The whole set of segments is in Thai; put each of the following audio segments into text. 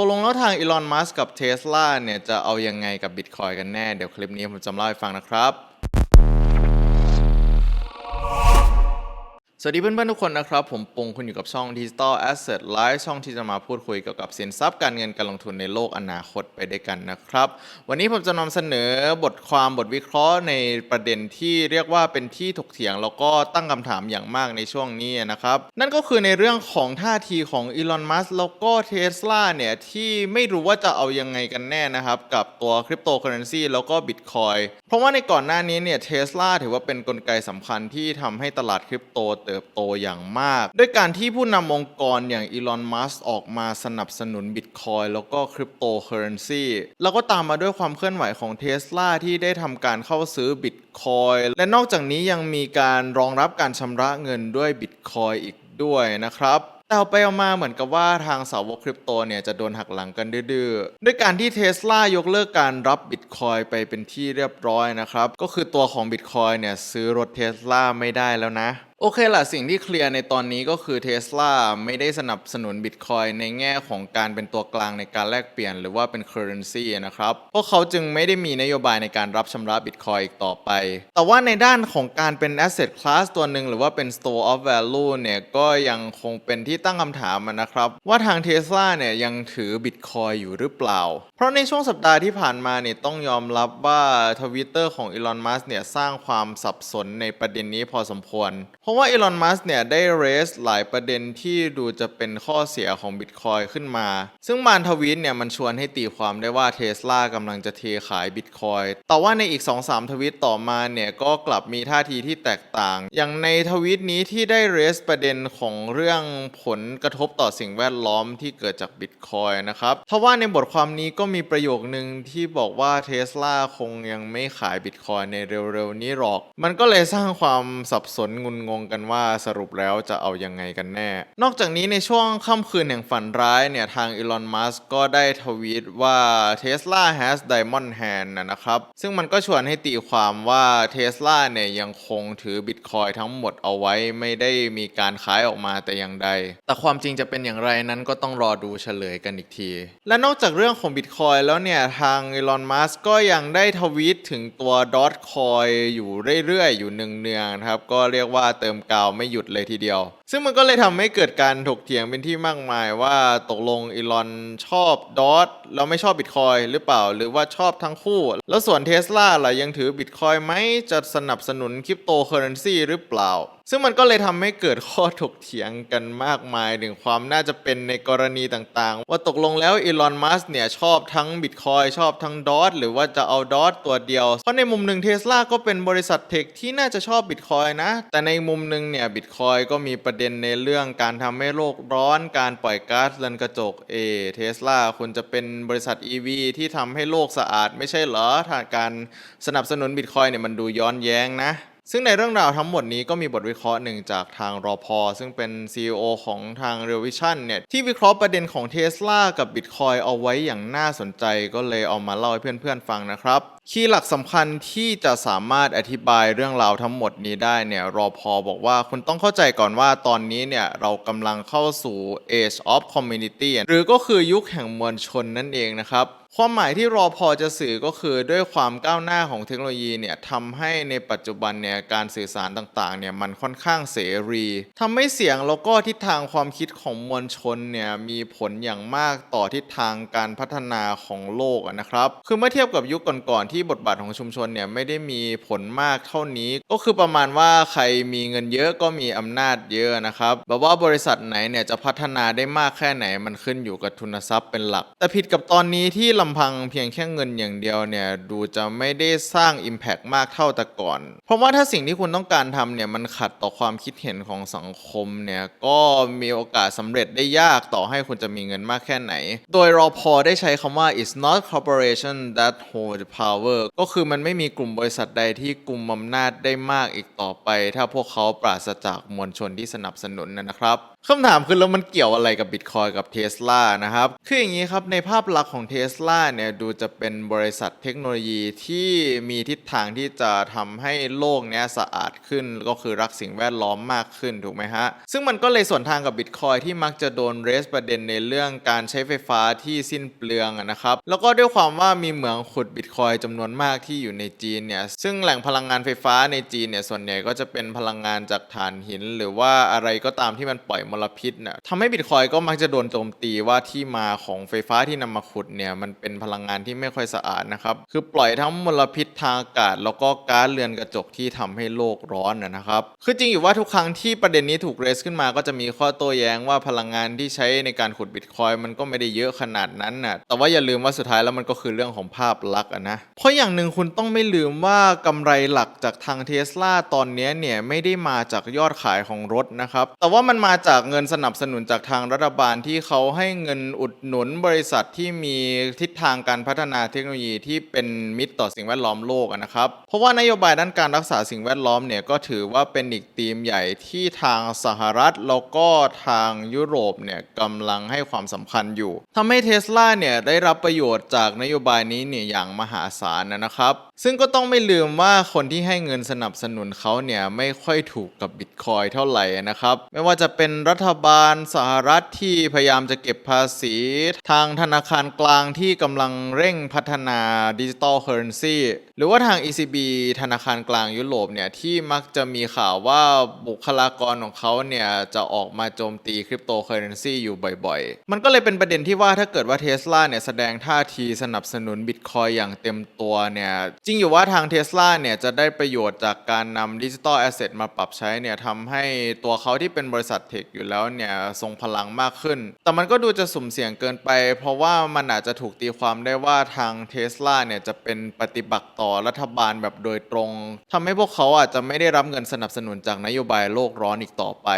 กลงแล้วทางอีลอน มัสกับเทสลาเนี่ย จะเอายังไงกับบิตคอยกันแน่ เดี๋ยวคลิปนี้ผมจะเล่าให้ฟังนะครับ สวัสดีเพื่อนๆทุกคนนะครับ ผมปงคุณอยู่กับช่อง Digital Asset Live ช่องที่จะมาพูดคุยเกี่ยวกับสินทรัพย์การเงินการลงทุนในโลกอนาคตไปด้วยกันนะครับ วันนี้ผมจะนำเสนอบทความบทวิเคราะห์ในประเด็นที่เรียกว่าเป็นที่ถกเถียง แล้วก็ตั้งคำถามอย่างมากในช่วงนี้นะครับ นั่นก็คือในเรื่องของท่าทีของอีลอนมัสแล้วก็เทสลาเนี่ยที่ไม่รู้ว่าจะเอายังไงกันแน่นะครับ กับตัวคริปโตเคอเรนซีแล้วก็บิตคอยเพราะว่าในก่อนหน้านี้เนี่ยเทสลาถือว่าเป็นนกลไกสำคัญที่ทำให้ตลาดคริปโตเติบโตอย่างมาก ด้วยการที่ผู้นำองค์กรอย่างอีลอนมัสออกมาสนับสนุนบิตคอยแล้วก็คริปโตเคอเรนซีแล้วก็ตามมาด้วยความเคลื่อนไหวของเทสลาที่ได้ทำการเข้าซื้อบิตคอยและนอกจากนี้ยังมีการรองรับการชำระเงินด้วยบิตคอยอีกด้วยนะครับแต่เอาไปเอามาเหมือนกับว่าทางสาวกคริปโตเนี่ยจะโดนหักหลังกันดื้อๆ ด้วยการที่เทสลายกเลิกการรับบิตคอยไปเป็นที่เรียบร้อยนะครับ ก็คือตัวของบิตคอยเนี่ยซื้อรถเทสลาไม่ได้แล้วนะ โอเคล่ะ สิ่งที่เคลียร์ในตอนนี้ก็คือเทสลาไม่ได้สนับสนุนบิตคอยในแง่ของการเป็นตัวกลางในการแลกเปลี่ยนหรือว่าเป็น currency นะครับ พวกเขาจึงไม่ได้มีนโยบายในการรับชำระบิตคอยอีกต่อไป แต่ว่าในด้านของการเป็น asset class ตัวหนึ่งหรือว่าเป็น store of value เนี่ยก็ยังคงเป็นที่ตั้งคำถามนะครับ ว่าทางเทสลาเนี่ยยังถือบิตคอยอยู่หรือเปล่า เพราะในช่วงสัปดาห์ที่ผ่านมาเนี่ยต้องยอมรับว่าทวิตเตอร์ของอีลอนมัสเนี่ยสร้างความสับสนในประเด็นนี้พอสมควรราะว่าอีลอน มัสเนี่ย ได้เรสหลายประเด็นที่ดูจะเป็นข้อเสียของบิตคอยขึ้นมา ซึ่งมานทวีตเนี่ย มันชวนให้ตีความได้ว่าเทสลากำลังจะเทขายบิตคอยแต่ว่าในอีก 2-3 ทวิตต่อมาเนี่ย ก็กลับมีท่าทีที่แตกต่าง อย่างในทวิตนี้ที่ได้เรสประเด็นของเรื่องผลกระทบต่อสิ่งแวดล้อมที่เกิดจากบิตคอยนะครับทว่าในบทความนี้ก็มีประโยคนึงที่บอกว่าเทสลาคงยังไม่ขายบิตคอยในเร็วๆนี้หรอก มันก็เลยสร้างความสับสนงุนงงกันว่าสรุปแล้วจะเอายังไงกันแน่ นอกจากนี้ในช่วงค่ำคืนแห่งฝันร้ายเนี่ยทางอีลอน มัสก็ได้ทวีตว่า Tesla has diamond hand นะนะครับ ซึ่งมันก็ชวนให้ตีความว่า Tesla เนี่ยยังคงถือบิตคอยทั้งหมดเอาไว้ไม่ได้มีการขายออกมาแต่อย่างใด แต่ความจริงจะเป็นอย่างไรนั้นก็ต้องรอดูเฉลยกันอีกที และนอกจากเรื่องของบิตคอยแล้วเนี่ยทางอีลอน มัสก็ยังได้ทวีตถึงตัวดอทคอยอยู่เรื่อยๆ อยู่เนืองๆนะครับ ก็เรียกว่าเติติมกาวไม่หยุดเลยทีเดียว ซึ่งมันก็เลยทำให้เกิดการถกเถียงเป็นที่มากมายว่าตกลงอีลอนชอบดอทแล้วไม่ชอบบิตคอยหรือเปล่า หรือว่าชอบทั้งคู่ แล้วส่วนเทสลาล่ะยังถือบิตคอยไหมจะสนับสนุนคริปโตเคอเรนซีหรือเปล่า ซึ่งมันก็เลยทำให้เกิดข้อถกเถียงกันมากมายถึงความน่าจะเป็นในกรณีต่างๆ ว่าตกลงแล้วอีลอนมัสเนี่ยชอบทั้งบิตคอยชอบทั้งดอทหรือว่าจะเอาดอทตัวเดียวเพราะในมุมหนึ่งเทสลาก็เป็นบริษัทเทคที่น่าจะชอบบิตคอยนะแต่ในมุมหนึ่งเนี่ยบิตคอยก็มีประเด็นในเรื่องการทำให้โลกร้อนการปล่อยก๊าซเรือนกระจกเอเทสลาคุณจะเป็นบริษัท EV ที่ทำให้โลกสะอาดไม่ใช่เหรอถ้าการสนับสนุนบิตคอยเนี่ยมันดูย้อนแย้งนะ ซึ่งในเรื่องราวทั้งหมดนี้ก็มีบทวิเคราะห์หนึ่งจากทางรอพอซึ่งเป็น CEO ของทาง r e Vision เนี่ย ที่วิเคราะห์ประเด็นของ Tesla กับ Bitcoin เอาไว้อย่างน่าสนใจก็เลยเอามาเล่าให้เพื่อนๆฟังนะครับ คีย์หลักสำคัญที่จะสามารถอธิบายเรื่องราวทั้งหมดนี้ได้เนี่ยรอพอบอกว่าคุณต้องเข้าใจก่อนว่าตอนนี้เนี่ย เรากำลังเข้าสู่ Age of Community หรือก็คือยุคแห่งมวลชนนั่นเองนะครับ ความหมายที่รอพอจะสื่อก็คือด้วยความก้าวหน้าของเทคโนโลยีเนี่ยทำให้ในปัจจุบันเนี่ยการสื่อสารต่างๆเนี่ยมันค่อนข้างเสรีทำให้เสียงแล้วก็ทิศทางความคิดของมวลชนเนี่ยมีผลอย่างมากต่อทิศทางการพัฒนาของโลกนะครับคือเมื่อเทียบกับยุคก่อนๆที่บทบาทของชุมชนเนี่ยไม่ได้มีผลมากเท่านี้ ก็คือประมาณว่าใครมีเงินเยอะก็มีอำนาจเยอะนะครับแบบว่าบริษัทไหนเนี่ยจะพัฒนาได้มากแค่ไหนมันขึ้นอยู่กับทุนทรัพย์เป็นหลัก แต่ผิดกับตอนนี้ที่ลำพังเพียงแค่เงินอย่างเดียวเนี่ยดูจะไม่ได้สร้าง Impact มากเท่าแต่ก่อน เพราะว่าถ้าสิ่งที่คุณต้องการทำเนี่ยมันขัดต่อความคิดเห็นของสังคมเนี่ยก็มีโอกาสสำเร็จได้ยากต่อให้คุณจะมีเงินมากแค่ไหน โดยรอพอได้ใช้คำว่า it's not corporation that hold power ก็คือมันไม่มีกลุ่มบริษัทใดที่กลุ่มอำนาจได้มากอีกต่อไป ถ้าพวกเขาปราศจากมวลชนที่สนับสนุนนะครับ คำถามคือแล้วมันเกี่ยวอะไรกับบิตคอยกับเทสลานะครับ คืออย่างนี้ครับในภาพลักษณ์ของเทสลาเนี่ยดูจะเป็นบริษัทเทคโนโลยีที่มีทิศทางที่จะทำให้โลกเนี้ยสะอาดขึ้นก็คือรักสิ่งแวดล้อมมากขึ้นถูกไหมฮะ ซึ่งมันก็เลยส่วนทางกับบิตคอยที่มักจะโดนเรสประเด็นในเรื่องการใช้ไฟฟ้าที่สิ้นเปลืองนะครับ แล้วก็ด้วยความว่ามีเหมืองขุดบิตคอยจำนวนมากที่อยู่ในจีนเนี่ยซึ่งแหล่งพลังงานไฟฟ้าในจีนเนี่ยส่วนใหญ่ก็จะเป็นพลังงานจากถ่านหิน หรือว่าอะไรก็ตามที่มันปล่อยมลพิษน่ะทำให้บิตคอยก็มักจะโดนโจมตีว่าที่มาของไฟฟ้าที่นำมาขุดเนี่ยมันเป็นพลังงานที่ไม่ค่อยสะอาดนะครับ คือปล่อยทั้งมลพิษทางอากาศ แล้วก็ก๊าซเรือนกระจกที่ทำให้โลกร้อนนะครับ คือจริงอยู่ว่าทุกครั้งที่ประเด็นนี้ถูกเรสขึ้นมาก็จะมีข้อโต้แย้งว่าพลังงานที่ใช้ในการขุดบิตคอยมันก็ไม่ได้เยอะขนาดนั้นน่ะแต่ว่าอย่าลืมว่าสุดท้ายแล้วมันก็คือเรื่องของภาพลักษณ์นะ เพราะอย่างหนึ่งคุณต้องไม่ลืมว่ากำไรหลักจากทางเทสลาตอนนี้เนี่ยไม่ได้มาจากยอดขายของรถนะครับ แต่ว่ามันมาจากเงินสนับสนุนจากทางรัฐบาลที่เขาให้เงินอุดหนุนบริษัทที่มีทิศทางการพัฒนาเทคโนโลยีที่เป็นมิตรต่อสิ่งแวดล้อมโลกนะครับ เพราะว่านโยบายด้านการรักษาสิ่งแวดล้อมเนี่ยก็ถือว่าเป็นอีกธีมใหญ่ที่ทางสหรัฐแล้วก็ทางยุโรปเนี่ยกำลังให้ความสำคัญอยู่ทำให้เทสลาเนี่ยได้รับประโยชน์จากนโยบายนี้เนี่ยอย่างมหาศาลนะครับ ซึ่งก็ต้องไม่ลืมว่าคนที่ให้เงินสนับสนุนเขาเนี่ยไม่ค่อยถูกกับบิตคอยเท่าไหร่นะครับ ไม่ว่าจะเป็นรัฐบาลสหรัฐที่พยายามจะเก็บภาษี ทางธนาคารกลางที่กำลังเร่งพัฒนาดิจิ t a ลเคอร์เรนซีหรือว่าทาง ECB ธนาคารกลางยุโรปเนี่ยที่มักจะมีข่าวว่าบุคลากรของเขาเนี่ยจะออกมาโจมตีคริปโตเคอร์เรนซีอยู่บ่อยๆ มันก็เลยเป็นประเด็นที่ว่าถ้าเกิดว่าเทสลาเนี่ยแสดงท่าทีสนับสนุนบิตคอยอย่างเต็มตัวเนี่ยจริงอยู่ว่าทางเทสลาเนี่ยจะได้ประโยชน์จากการนำดิจิ t a ลแอสเซทมาปรับใช้เนี่ยทำให้ตัวเขาที่เป็นบริษัทเทคอยู่แล้วเนี่ยทรงพลังมากขึ้น แต่มันก็ดูจะสุ่มเสี่ยงเกินไป เพราะว่ามันอาจจะถูกตีความได้ว่าทางเทสลาเนี่ยจะเป็นปฏิบัติต่อรัฐบาลแบบโดยตรงทำให้พวกเขาอาจจะไม่ได้รับเงินสนับสนุนจากนโยบายโลกร้อนอีกต่อไป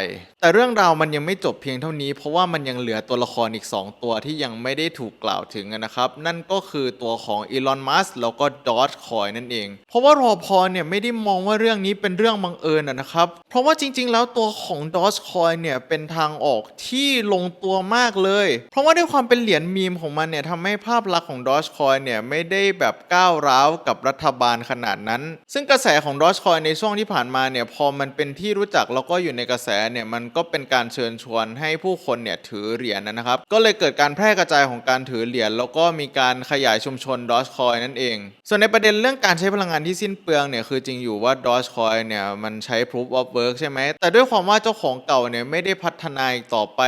แต่เรื่องราวมันยังไม่จบเพียงเท่านี้ เพราะว่ามันยังเหลือตัวละครอีก 2 ตัวที่ยังไม่ได้ถูกกล่าวถึงนะครับ นั่นก็คือตัวของอีลอนมัสแล้วก็ดอ g คอยนั่นเอง เพราะว่ารอพอเนี่ยไม่ได้มองว่าเรื่องนี้เป็นเรื่องบังเอิญนะครับ เพราะว่าจริง ๆ แล้วตัวของดอ g คอยเนี่ยเป็นทางออกที่ลงตัวมากเลย เพราะว่าด้วยความเป็นเหรียญมีมของมันเนี่ยทำให้ภาพลักษณ์ของดอ g คอยเนี่ยไม่ได้แบบก้าวร้าวกับรัฐบาลขนาดนั้น ซึ่งกระแสของดอ g คอยในช่วงที่ผ่านมาเนี่ยพอมันเป็นที่รู้จักแล้วก็อยู่ในกระแสเนี่ยมันก็เป็นการเชิญชวนให้ผู้คนเนี่ยถือเหรียญนะครับ ก็เลยเกิดการแพร่กระจายของการถือเหรียญแล้วก็มีการขยายชุมชนดอ g คอยนั่นเอง ส่วนในประเด็นเรื่องการใช้พลังงานที่สิ้นเปลืองเนี่ยคือจริงอยู่ว่าดอ g คอยเนี่ยมันใช้ proof of work ใช่ไหมแต่ด้วยความว่าเจ้าของเก่าเนี่ยไม่ได้พัฒนาอีกต่อไป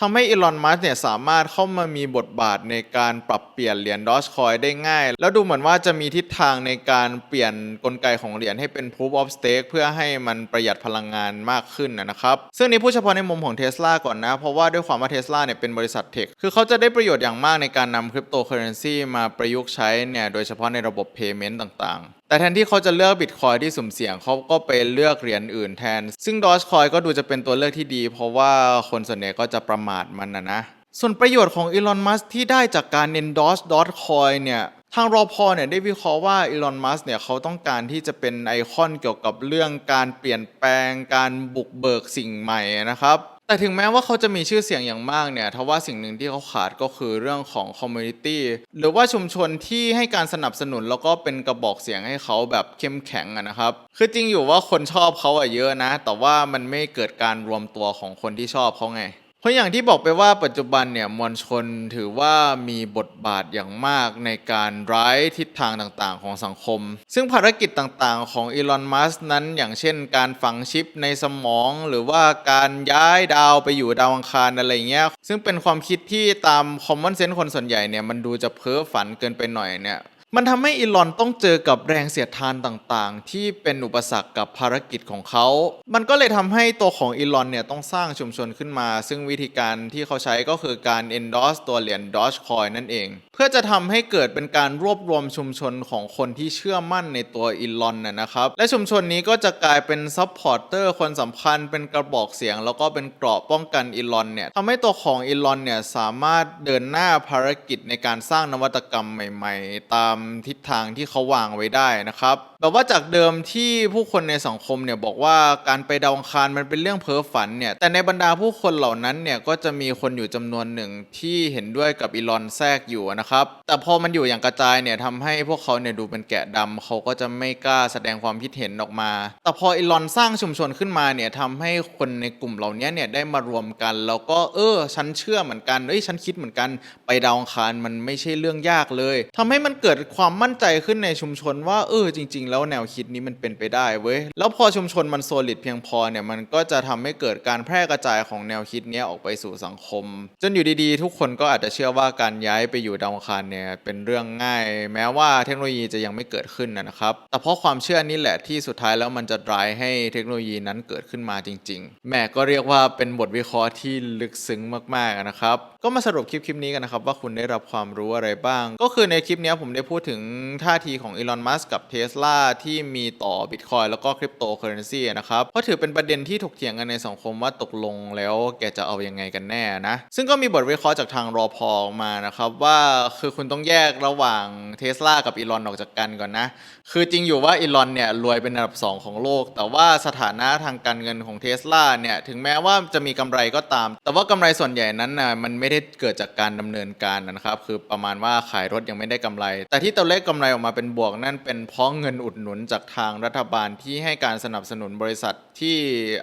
ทำให้อีลอนมัสเนี่ยสามารถเข้ามามีบทบาทในการปรับเปลี่ยนเหรียญดอ g คอยได้ง่าย แล้วดูเหมือนว่าจะมีทิศทางในการเปลี่ยนกลไกของเหรียญให้เป็น proof of stake เพื่อให้มันประหยัดพลังงานมากขึ้นนะครับ ซึ่งนี้พูดเฉพาะในมุมของเท s l a ก่อนนะ เพราะว่าด้วยความว่าเท s l a เนี่ยเป็นบริษัทเทคคือเขาจะได้ประโยชน์อย่างมากในการนำคริปโตเคอเรนซีมาประยุกต์ใช้เนี่ยโดยเฉพาะในระบบ payment ต่างๆ แต่แทนที่เขาจะเลือกบิตคอยที่สุ่มเสี่ยงเขาก็ไปเลือกเหรียญอื่นแทน ซึ่ง Dogecoin ก็ดูจะเป็นตัวเลือกที่ดี เพราะว่าคนส่วนใหญ่ก็จะประมาทมันนะนะ ส่วนประโยชน์ของอีลอนมัสที่ได้จากการ endorse Dogecoin เนี่ยทางรอพอเนี่ยได้วิเคราะห์ว่าอีลอน มัสเนี่ยเขาต้องการที่จะเป็นไอคอนเกี่ยวกับเรื่องการเปลี่ยนแปลงการบุกเบิกสิ่งใหม่นะครับ แต่ถึงแม้ว่าเขาจะมีชื่อเสียงอย่างมากเนี่ยทว่าสิ่งหนึ่งที่เขาขาดก็คือเรื่องของคอมมูนิตี้หรือว่าชุมชนที่ให้การสนับสนุนแล้วก็เป็นกระบอกเสียงให้เขาแบบเข้มแข็งอะนะครับ คือจริงอยู่ว่าคนชอบเขาอะเยอะนะ แต่ว่ามันไม่เกิดการรวมตัวของคนที่ชอบเขาไง เพราะอย่างที่บอกไปว่าปัจจุบันเนี่ยมวลชนถือว่ามีบทบาทอย่างมากในการร้ายทิศทางต่างๆ ของสังคม ซึ่งภารกิจต่างๆ ของอีลอนมัสนั้นอย่างเช่น การฝังชิปในสมองหรือว่าการย้ายดาวไปอยู่ดาวอังคารอะไรเงี้ยซึ่งเป็นความคิดที่ตามคอมมอนเซนส์คนส่วนใหญ่เนี่ยมันดูจะเพ้อฝันเกินไปหน่อยเนี่ย มันทำให้อีลอนต้องเจอกับแรงเสียดทานต่างๆ ที่เป็นอุปสรรคกับภารกิจของเขา มันก็เลยทำให้ตัวของอีลอนเนี่ยต้องสร้างชุมชนขึ้นมา ซึ่งวิธีการที่เขาใช้ก็คือการ endorse ตัวเหรียญ Dogecoin นั่นเอง เพื่อจะทำให้เกิดเป็นการรวบรวมชุมชนของคนที่เชื่อมั่นในตัวอีลอนนะนะครับ และชุมชนนี้ก็จะกลายเป็นซัพพอร์เตอร์คนสำคัญ เป็นกระบอกเสียง แล้วก็เป็นเกราะป้องกันอีลอนเนี่ยทำให้ตัวของอีลอนเนี่ยสามารถเดินหน้าภารกิจในการสร้างนวัตกรรมใหม่ ๆ ตามทิศทางที่เขาวางไว้ได้นะครับ แบบว่าจากเดิมที่ผู้คนในสังคมเนี่ยบอกว่าการไปดาวอังคารมันเป็นเรื่องเพ้อฝันเนี่ยแต่ในบรรดาผู้คนเหล่านั้นเนี่ยก็จะมีคนอยู่จำนวนหนึ่งที่เห็นด้วยกับอีลอนแทรกอยู่นะครับแต่พอมันอยู่อย่างกระจายเนี่ยทำให้พวกเขาเนี่ยดูเป็นแกะดำเขาก็จะไม่กล้าแสดงความคิดเห็นออกมา แต่พออีลอนสร้างชุมชนขึ้นมาเนี่ยทำให้คนในกลุ่มเหล่านี้เนี่ยได้มารวมกัน แล้วก็เออฉันเชื่อเหมือนกันเอ้ยฉันคิดเหมือนกันไปดาวอังคารมันไม่ใช่เรื่องยากเลยทำให้มันเกิดความมั่นใจขึ้นในชุมชนว่าเออจริง ๆแล้วแนวคิดนี้มันเป็นไปได้เว้ย แล้วพอชุมชนมันโซลิดเพียงพอเนี่ยมันก็จะทำให้เกิดการแพร่กระจายของแนวคิดนี้ออกไปสู่สังคม จนอยู่ดีๆ ทุกคนก็อาจจะเชื่อว่าการย้ายไปอยู่ดาวอังคารเนี่ยเป็นเรื่องง่าย แม้ว่าเทคโนโลยีจะยังไม่เกิดขึ้นนะครับ แต่เพราะความเชื่อนี่แหละที่สุดท้ายแล้วมันจะ drive ให้เทคโนโลยีนั้นเกิดขึ้นมาจริง ๆ แม่ก็เรียกว่าเป็นบทวิเคราะห์ที่ลึกซึ้งมากๆนะครับ ก็มาสรุปคลิปคลิปนี้กันนะครับว่าคุณได้รับความรู้อะไรบ้าง ก็คือในคลิปนี้ผมได้พูดถึงท่าทีของอีลอน มัสกับเทสลาที่มีต่อบิตคอยแล้วก็คริปโตเคอเรนซีนะครับ เพราะถือเป็นประเด็นที่ถกเถียงกันในสังคมว่าตกลงแล้วแกจะเอายังไงกันแน่นะ ซึ่งก็มีบทวิเคราะห์จากทางรอพอมานะครับว่าคือคุณต้องแยกระหว่างเทสลากับอีลอนออกจากกันก่อนนะ คือจริงอยู่ว่าอีลอนเนี่ยรวยเป็นอันดับ 2 ของโลก แต่ว่าสถานะทางการเงินของเทสลาเนี่ยถึงแม้ว่าจะมีกำไรก็ตาม แต่ว่ากำไรส่วนใหญ่นั้นนะมันไม่ได้เกิดจากการดำเนินการนะครับ คือประมาณว่าขายรถยังไม่ได้กำไร แต่ที่ตัวเลขกำไรออกมาเป็นบวกนั่นเป็นเพราะเงินอุดหนุนจากทางรัฐบาลที่ให้การสนับสนุนบริษัทที่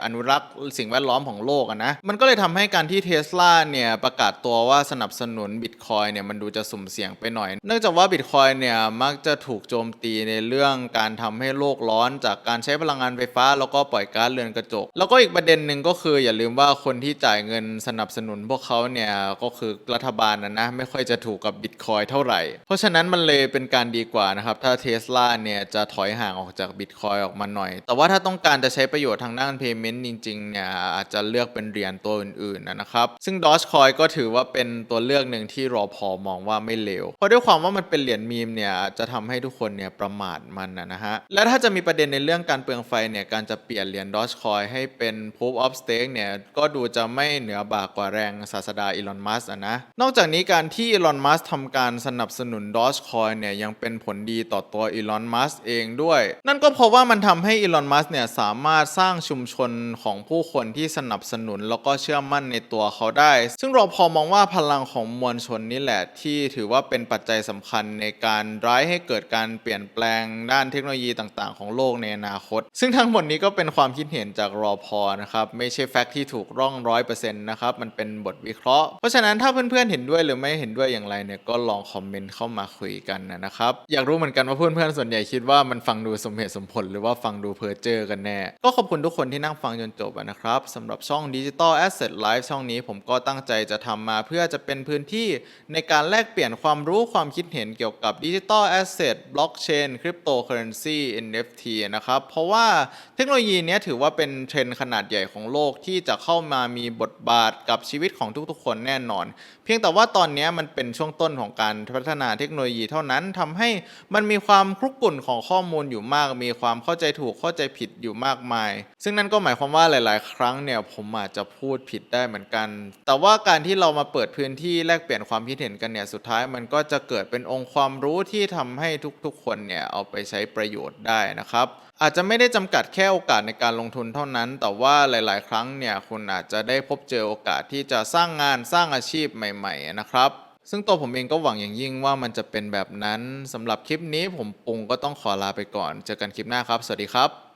อนุรักษ์สิ่งแวดล้อมของโลกนะ มันก็เลยทำให้การที่เทสลาเนี่ยประกาศตัวว่าสนับสนุนบิตคอยเนี่ยมันดูจะสุ่มเสี่ยงไปหน่อย เนื่องจากว่าบิตคอยเนี่ยมักจะถูกโจมตีในเรื่องการทำให้โลกร้อน จากการใช้พลังงานไฟฟ้า แล้วก็ปล่อยก๊าซเรือนกระจก แล้วก็อีกประเด็นหนึ่งก็คืออย่าลืมว่าคนที่จ่ายเงินสนับสนุนพวกเขาเนี่ยก็คือรัฐบาลนะนะไม่ค่อยจะถูกกับบิตคอยเท่าไหร่ เพราะฉะนั้นมันเลยเป็นการดีกว่านะครับถ้าเทสลาเนี่ยจะถอยห่างออกจากบิตคอยออกมาหน่อย แต่ว่าถ้าต้องการจะใช้ประโยชน์ทางด้าน payment จริงๆเนี่ยอาจจะเลือกเป็นเหรียญตัวอื่นๆนะครับ ซึ่ง Dogecoin ก็ถือว่าเป็นตัวเลือกหนึ่งที่รอพอมองว่าไม่เลว เพราะด้วยความว่ามันเป็นเหรียญมีมเนี่ยจะทำให้ทุกคนเนี่ยประมาทมันนะนะฮะ และถ้าจะมีประเด็นในเรื่องการเปลืองไฟเนี่ยการจะเปลี่ยนเหรียญ Dogecoin ให้เป็น Proof of Stake เนี่ยก็ดูจะไม่เหนือบากกว่าแรงศาสดาอีลอนมัสนะ นอกจากนี้การที่อีลอนมัสทำการสนับสนุน Dogecoin เนี่ยยังเป็นผลดีต่อตัวอีลอนมัสเองด้วย นั่นก็เพราะว่ามันทำให้อีลอน มัสเนี่ยสามารถสร้างชุมชนของผู้คนที่สนับสนุนแล้วก็เชื่อมั่นในตัวเขาได้ ซึ่งเราพอมองว่าพลังของมวลชนนี่แหละที่ถือว่าเป็นปัจจัยสำคัญในการร้ายให้เกิดการเปลี่ยนแปลงด้านเทคโนโลยีต่างๆ ของโลกในอนาคต ซึ่งทั้งหมดนี้ก็เป็นความคิดเห็นจากรอพอนะครับไม่ใช่แฟกต์ที่ถูกร่องร้อยเปอร์เซ็นต์นะครับมันเป็นบทวิเคราะห์ เพราะฉะนั้นถ้าเพื่อนๆเห็นด้วยหรือไม่เห็นด้วยอย่างไรเนี่ยก็ลองคอมเมนต์เข้ามาคุยกันนะครับอยากรู้เหมือนกันว่าเพื่อนๆส่วนใหญ่คิดว่ามันฟังดูสมเหตุสมผล หรือว่าฟังดูเพอเจอกันแน่ ก็ขอบคุณทุกคนที่นั่งฟังจนจบนะครับสำหรับช่อง Digital Asset Live ช่องนี้ผมก็ตั้งใจจะทำมาเพื่อจะเป็นพื้นที่ในการแลกเปลี่ยนความรู้ความคิดเห็นเกี่ยวกับ Digital Asset Blockchain Cryptocurrency NFT นะครับ เพราะว่าเทคโนโลยีนี้ถือว่าเป็นเทรนด์ขนาดใหญ่ของโลกที่จะเข้ามามีบทบาทกับชีวิตของทุกๆ คนแน่นอน เพียงแต่ว่าตอนนี้มันเป็นช่วงต้นของการพัฒนาเทคโนโลยีเท่านั้นทำให้มันมีความคลุกกลุ่นของข้อข้อมูลอยู่มาก มีความเข้าใจถูกเข้าใจผิดอยู่มากมาย ซึ่งนั่นก็หมายความว่าหลาย ๆ ครั้งเนี่ยผมอาจจะพูดผิดได้เหมือนกัน แต่ว่าการที่เรามาเปิดพื้นที่แลกเปลี่ยนความคิดเห็นกันเนี่ยสุดท้ายมันก็จะเกิดเป็นองค์ความรู้ที่ทำให้ทุก ๆ คนเนี่ยเอาไปใช้ประโยชน์ได้นะครับอาจจะไม่ได้จำกัดแค่โอกาสในการลงทุนเท่านั้น แต่ว่าหลาย ๆ ครั้งเนี่ยคุณอาจจะได้พบเจอโอกาสที่จะสร้างงานสร้างอาชีพใหม่ ๆ นะครับ ซึ่งตัวผมเองก็หวังอย่างยิ่งว่ามันจะเป็นแบบนั้นสำหรับคลิปนี้ผมปุงก็ต้องขอลาไปก่อน เจอกันคลิปหน้าครับ สวัสดีครับ